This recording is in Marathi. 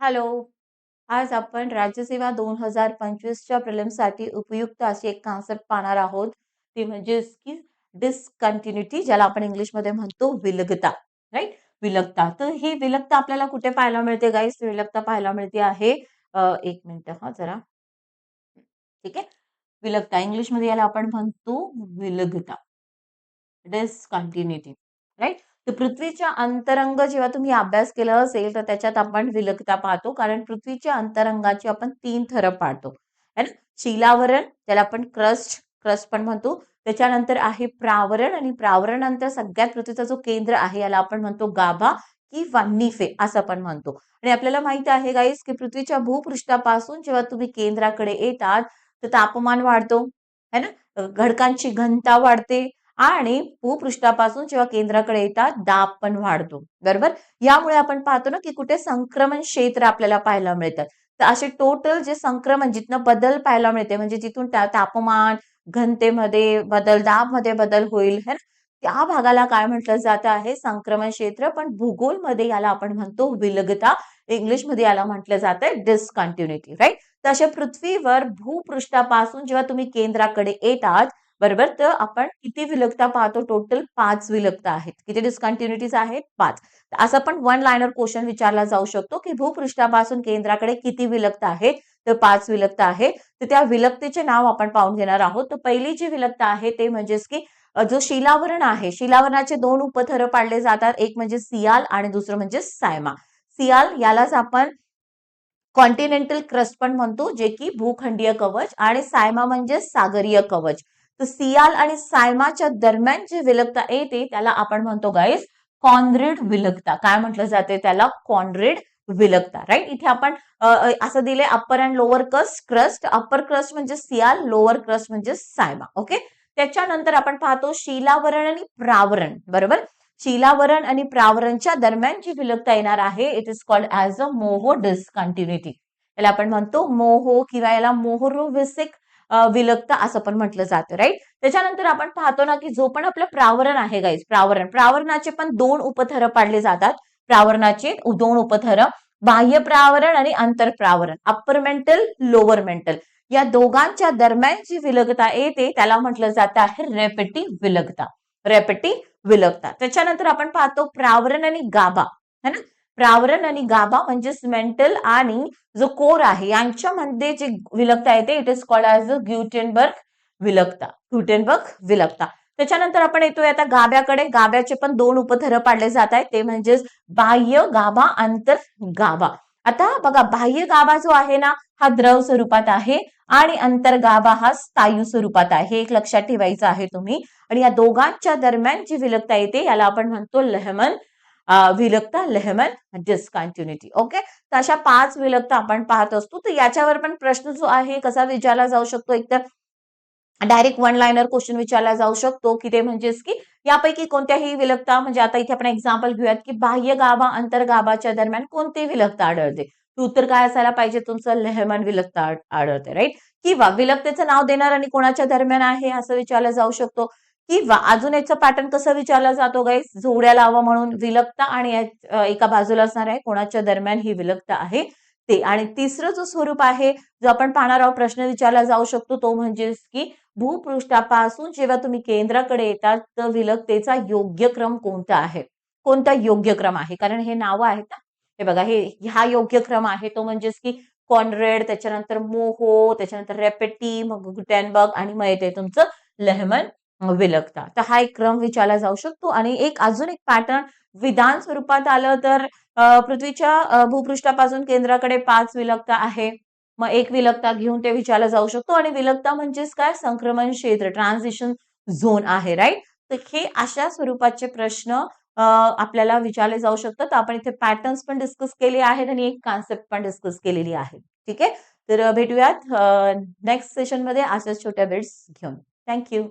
हॅलो. आज आपण राज्यसेवा दोन हजार पंचवीसच्या प्रिलिमसाठी उपयुक्त अशी एक कॉन्सेप्ट पाहणार आहोत. ती म्हणजे की डिसकंटिन्युटी ज्याला आपण इंग्लिशमध्ये म्हणतो विलगता. राईट विलगता. तर ही विलगता आपल्याला कुठे पाहायला मिळते गाईस विलगता पाहायला मिळते आहे एक मिनिट हा जरा. ठीक आहे? विलगता. इंग्लिशमध्ये याला आपण म्हणतो विलगता. डिसकंटिन्युटी राईट तर पृथ्वीच्या अंतरंग जेव्हा तुम्ही अभ्यास केला असेल तर त्याच्यात आपण विलगता पाहतो. कारण पृथ्वीच्या अंतरंगाची आपण तीन थरं पाहतो. है ना? शिलावरण त्याला आपण क्रस्ट क्रस्ट पण म्हणतो. त्याच्यानंतर आहे प्रावरण आणि प्रावरणानंतर सगळ्यात पृथ्वीचा जो केंद्र आहे याला आपण म्हणतो गाभा किंवा निफे असं आपण म्हणतो. आणि आपल्याला माहीत आहे गाईस की पृथ्वीच्या भूपृष्ठापासून जेव्हा तुम्ही केंद्राकडे येतात तर तापमान वाढतो. है ना? घडकांची घनता वाढते. आणि भूपृष्ठापासून जेव्हा केंद्राकडे येतात दाब पण वाढतो. बरोबर? यामुळे आपण पाहतो ना की कुठे संक्रमण क्षेत्र आपल्याला पाहायला मिळतात तर असे टोटल जे संक्रमण जिथनं बदल पाहायला मिळते म्हणजे जिथून तापमान घनतेमध्ये बदल दाबमध्ये बदल होईल है ना? त्या भागाला काय म्हटलं जात आहे? संक्रमण क्षेत्र. पण भूगोलमध्ये याला आपण म्हणतो विलगता. इंग्लिशमध्ये याला म्हटलं जातं डिसकंटिन्युटी राईट तर अशा पृथ्वीवर भूपृष्ठापासून जेव्हा तुम्ही केंद्राकडे येतात बरोबर? तर आपण किती विलगता पाहतो? टोटल पाच विलगता आहेत. किती डिस्कंटिन्युटीज आहेत? पाच. असं पण वन लाईनर क्वेश्चन विचारला जाऊ शकतो की भूपृष्ठापासून केंद्राकडे किती विलगता आहेत? तर पाच विलगता आहेत. तर त्या विलगतेचे नाव आपण पाहून घेणार आहोत. तर पहिली जी विलगता आहे ते म्हणजेच की जो शिलावरण आहे शिलावरणाचे दोन उपथर पाडले जातात. एक म्हणजे सियाल आणि दुसरं म्हणजे सायमा. सियाल यालाच आपण कॉन्टिनेंटल क्रस्ट पण म्हणतो जे की भूखंडीय कवच आणि सायमा म्हणजे सागरीय कवच. तर सियाल आणि सायमाच्या दरम्यान जे विलगता येते त्याला आपण म्हणतो गाईस कॉन्ड्रेड विलगता. काय म्हटलं जाते? त्याला कॉन्ड्रेड विलगता. राईट इथे आपण असं दिले upper and lower crust crust upper crust म्हणजे सियाल लोअर क्रस्ट म्हणजे सायमा. ओके त्याच्यानंतर आपण पाहतो शिलावरण आणि प्रावरण. बरोबर? शिलावरण आणि प्रावरणच्या दरम्यान जी विलगता येणार आहे it is called as a Moho discontinuity याला आपण म्हणतो मोहो किंवा याला मोहरोविसिक विलगता असं पण म्हटलं जातं राईट त्याच्यानंतर आपण पाहतो ना की जो पण आपलं प्रावरण आहे गाईज प्रावरण. प्रावरणाचे पण दोन उपथर पाडले जातात. प्रावरणाचे दोन उपथर बाह्य प्रावरण आणि अंतर प्रावरण अप्पर मेंटल लोअर मेंटल या दोघांच्या दरम्यान जी विलगता येते त्याला म्हटलं जातं आहे रेपेटी विलगता. रेपेटी विलगता. त्याच्यानंतर आपण पाहतो प्रावरण आणि गाभा है ना? प्रावरण आणि गाभा म्हणजेच मेंटल आणि जो कोर आहे यांच्यामध्ये जे विलगता येते it is called as a Gutenberg विलकता Gutenberg विलकता त्याच्यानंतर आपण येतोय आता गाभ्याकडे. गाभ्याचे पण दोन उपथर पाडले जात आहेत. ते म्हणजेच बाह्य गाभा आंतर गाभा. आता बघा बाह्य गाभा जो आहे ना हा द्रव स्वरूपात आहे आणि अंतर गाभा हा स्थायू स्वरूपात आहे. एक लक्षात ठेवायचं आहे तुम्ही. आणि या दोघांच्या दरम्यान जी विलकता येते याला आपण म्हणतो लहमन विलगता लेहमन डिस्कंटिन्युटी ओके तर अशा पाच विलगता आपण पाहत असतो. तर याच्यावर पण प्रश्न जो आहे कसा विचारला जाऊ शकतो? एकतर डायरेक्ट वन लाईनर क्वेश्चन विचारला जाऊ शकतो. की ते म्हणजेच की यापैकी कोणत्याही विलगता म्हणजे आता इथे आपण एक्झाम्पल घेऊयात की बाह्य गाभा अंतर्गाभाच्या दरम्यान कोणती विलगता आढळते? उत्तर काय असायला पाहिजे? तुमचं लेहमन विलगता आढळते राईट किंवा विलगतेचं नाव देणार आणि कोणाच्या दरम्यान आहे असं विचारलं जाऊ शकतो. किंवा अजून याचं पॅटर्न कसं विचारला जातो गाईस जोड्या लावा म्हणून विलकता आणि एका बाजूला असणार आहे. कोणाच्या दरम्यान ही विलकता आहे ते. आणि तिसरं जो स्वरूप आहे जो आपण पाहणार आहोत प्रश्न विचारला जाऊ शकतो तो म्हणजे की भूपृष्ठापासून जेव्हा तुम्ही केंद्राकडे येतात तर विलगतेचा योग्य क्रम कोणता आहे? कोणता योग्य क्रम आहे? कारण हे नावं आहेत ना. हे बघा हे हा योग्य क्रम आहे. तो म्हणजेच की कॉनरेड त्याच्यानंतर मोहो त्याच्यानंतर रेपेटी मग गुटॅनबर्ग आणि मग येते तुमचं लेहमन विलगता तर हा एक क्रम विचारला जाऊ शकतो आणि एक अजून एक पॅटर्न विधान स्वरूपात आलं तर पृथ्वीच्या भूपृष्ठापासून केंद्राकडे पाच विलगता आहे. मग एक विलगता घेऊन ते विचारला जाऊ शकतो आणि विलगता म्हणजेच काय? संक्रमण क्षेत्र ट्रान्झिशन झोन आहे राईट तर हे अशा स्वरूपाचे प्रश्न आपल्याला विचारले जाऊ शकतात. तर आपण इथे पॅटर्न्स पण डिस्कस केले आहेत आणि एक कॉन्सेप्ट पण डिस्कस केलेली आहे. ठीक आहे? तर भेटूयात नेक्स्ट सेशनमध्ये अशाच छोट्या बिट्स घेऊन. थँक्यू